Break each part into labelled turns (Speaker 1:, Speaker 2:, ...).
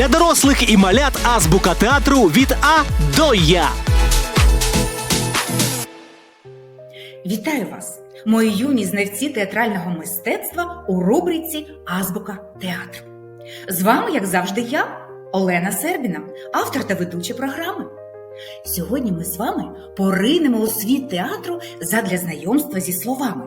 Speaker 1: Для дорослих і малят азбука театру від А до Я.
Speaker 2: Вітаю вас, мої юні знавці театрального мистецтва у рубриці Азбука театру. З вами, як завжди, я, Олена Сербіна, автор та ведуча програми. Сьогодні ми з вами поринемо у світ театру задля знайомства зі словами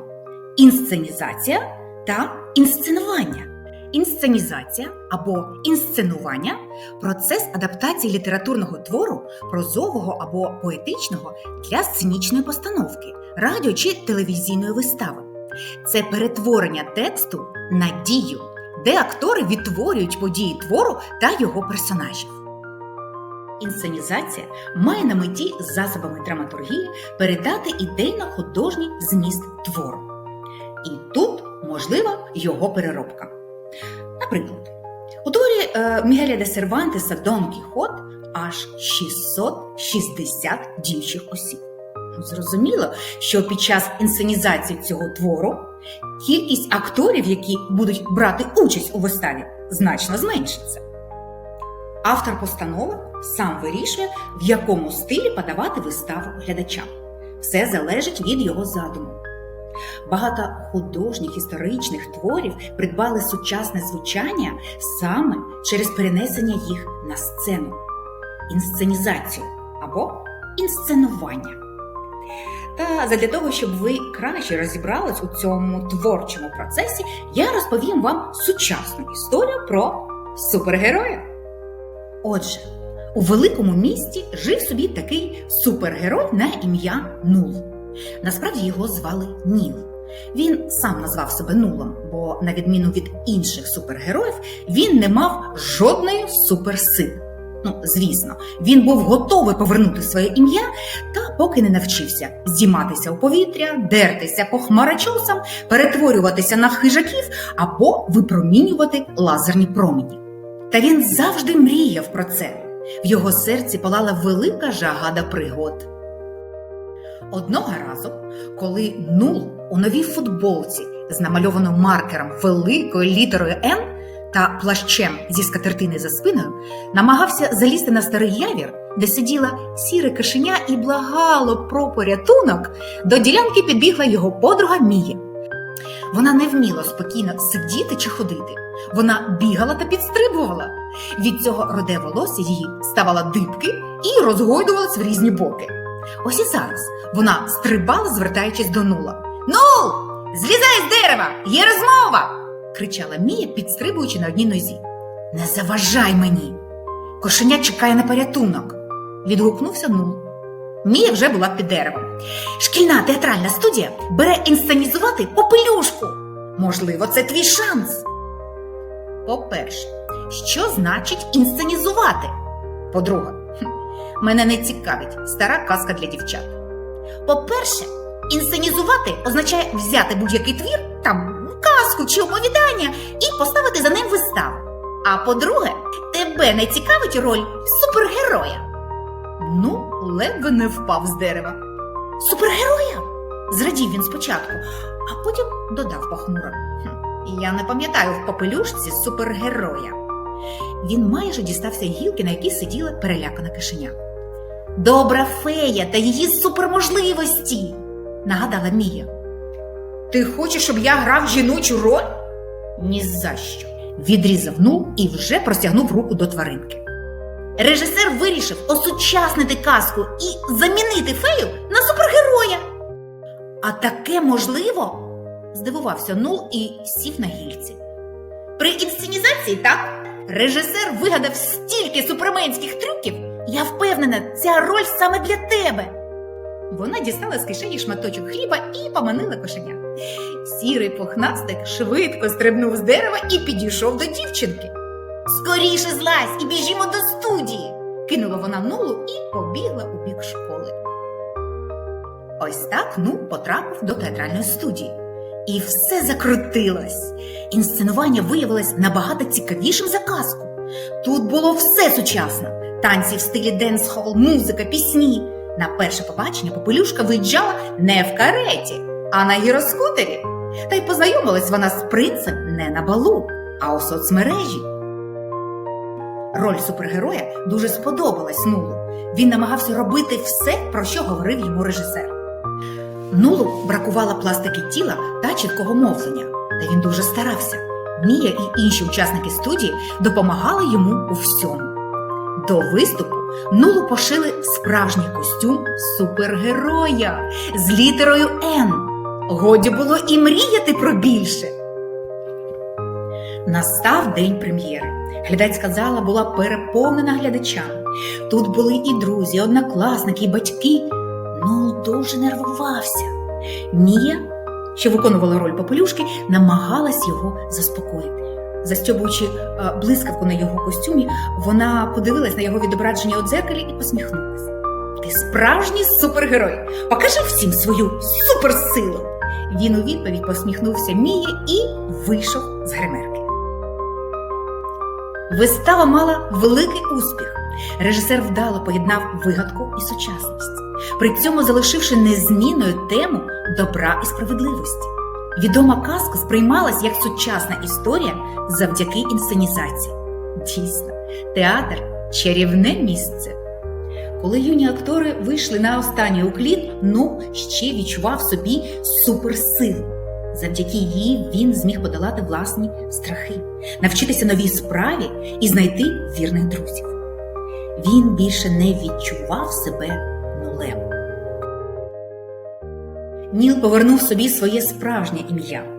Speaker 2: інсценізація та інсценування. Інсценізація або інсценування процес адаптації літературного твору, прозового або поетичного для сценічної постановки, радіо чи телевізійної вистави. Це перетворення тексту на дію, де актори відтворюють події твору та його персонажів. Інсценізація має на меті засобами драматургії передати ідейно-художній зміст твору. І тут можлива його переробка. Наприклад, у творі е, Мігеля де Сервантеса Дон Кіхот аж 660 діючих осіб. Ну, Зрозуміло, що під час інсценізації цього твору кількість акторів, які будуть брати участь у виставі, значно зменшиться. Автор постанови сам вирішує, в якому стилі подавати виставу глядачам. Все залежить від його задуму. Багато художніх історичних творів придбали сучасне звучання саме через перенесення їх на сцену, інсценізацію або інсценування. Та задля того, щоб ви краще розібрались у цьому творчому процесі, я розповім вам сучасну історію про супергероя. Отже, у великому місті жив собі такий супергерой на ім'я Нул. Насправді його звали Ніл. Він сам назвав себе нулом, бо, на відміну від інших супергероїв, він не мав жодної суперсили. Ну, звісно, він був готовий повернути своє ім'я, та поки не навчився здійматися у повітря, дертися по хмарочосам, перетворюватися на хижаків або випромінювати лазерні промені. Та він завжди мріяв про це. В його серці палала велика жага до пригод. Одного разу, коли Нул у новій футболці з намальованим маркером великою літерою Н та плащем зі скатертини за спиною, намагався залізти на старий явір, де сиділа сіре кишеня і благало про порятунок, до ділянки підбігла його подруга Мія. Вона не вміла спокійно сидіти чи ходити. Вона бігала та підстрибувала. Від цього роде волосся її ставало дибки і розгойдувалось в різні боки. Ось і зараз вона стрибала, звертаючись до нула. Нул! Злізай з дерева! Є розмова! кричала Мія, підстрибуючи на одній нозі. Не заважай мені! Кошеня чекає на порятунок. Відгукнувся Нул. Мія вже була під деревом. Шкільна театральна студія бере інсценізувати попелюшку. Можливо, це твій шанс. По-перше, що значить інсценізувати? По-друге, мене не цікавить стара казка для дівчат. По-перше, інсценізувати означає взяти будь-який твір, там казку чи оповідання, і поставити за ним виставу. А по-друге, тебе не цікавить роль супергероя. Ну, ледве не впав з дерева. Супергероя? зрадів він спочатку, а потім додав похмуро. «Хм, Я не пам'ятаю в попелюшці супергероя. Він майже дістався гілки, на якій сиділа перелякана кишеня. Добра фея та її суперможливості, нагадала Мія. Ти хочеш, щоб я грав жіночу роль? Ні за що. Відрізав Нул і вже простягнув руку до тваринки. Режисер вирішив осучаснити казку і замінити фею на супергероя. А таке можливо? здивувався Нул і сів на гільці. При інсценізації так, режисер вигадав стільки суперменських трюків. Я впевнена, ця роль саме для тебе. Вона дістала з кишені шматочок хліба і поманила кошеня. Сірий пухнастик швидко стрибнув з дерева і підійшов до дівчинки. Скоріше злазь і біжімо до студії, кинула вона нулу і побігла у бік школи. Ось так ну потрапив до театральної студії. І все закрутилось. Інсценування виявилось набагато цікавішим за казку. Тут було все сучасно: танці в стилі денс-хол, музика, пісні. На перше побачення попелюшка виїжджала не в кареті, а на гіроскутері. Та й познайомилась вона з принцем не на балу, а у соцмережі. Роль супергероя дуже сподобалась Нулу. Він намагався робити все, про що говорив йому режисер. Нулу бракувало пластики тіла та чіткого мовлення, та він дуже старався. Мія і інші учасники студії допомагали йому у всьому. До виступу Нулу пошили справжній костюм супергероя з літерою Н. Годі було і мріяти про більше. Настав день прем'єри. Глядацька зала була переповнена глядачами. Тут були і друзі, і однокласники, і батьки. Ну, дуже нервувався. Мія, що виконувала роль попелюшки, намагалась його заспокоїти. Застьобуючи е, блискавку на його костюмі, вона подивилась на його відображення у дзеркалі і посміхнулася. Ти справжній супергерой! Покажи всім свою суперсилу! Він у відповідь посміхнувся Мії і вийшов з гримерки. Вистава мала великий успіх. Режисер вдало поєднав вигадку і сучасність, при цьому залишивши незмінною тему добра і справедливості. Відома казка сприймалась як сучасна історія завдяки інсценізації. Дійсно, театр чарівне місце. Коли юні актори вийшли на останній уклін, ну ще відчував собі суперсилу. Завдяки їй він зміг подолати власні страхи, навчитися новій справі і знайти вірних друзів. Він більше не відчував себе нулем. Ніл повернув собі своє справжнє ім'я.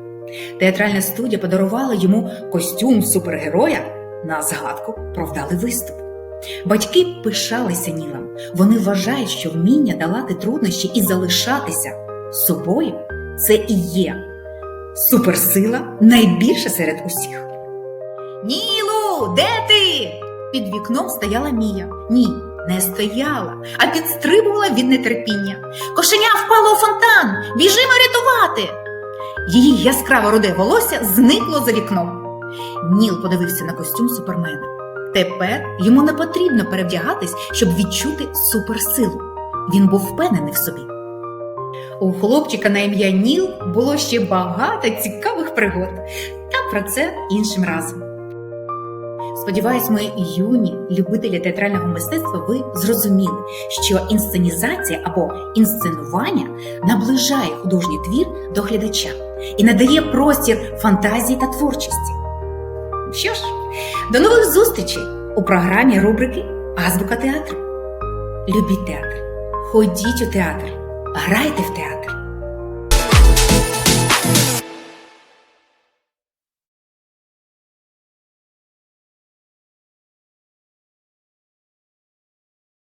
Speaker 2: Театральна студія подарувала йому костюм супергероя на згадку про вдалий виступ. Батьки пишалися Нілом. Вони вважають, що вміння долати труднощі і залишатися собою це і є суперсила найбільша серед усіх. Нілу, де ти? Під вікном стояла Мія. Ні, не стояла, а підстрибувала від нетерпіння. Кошеня впало у фонтан! Біжимо рятувати! Її яскраво руде волосся зникло за вікном. Ніл подивився на костюм супермена. Тепер йому не потрібно перевдягатись, щоб відчути суперсилу. Він був впевнений в собі. У хлопчика на ім'я Ніл було ще багато цікавих пригод. Та про це іншим разом. Сподіваюсь, мої юні любителі театрального мистецтва, ви зрозуміли, що інсценізація або інсценування наближає художній твір до глядача і надає простір фантазії та творчості. Що ж, до нових зустрічей у програмі рубрики Азбука театру. Любіть театр, ходіть у театр, грайте в театр.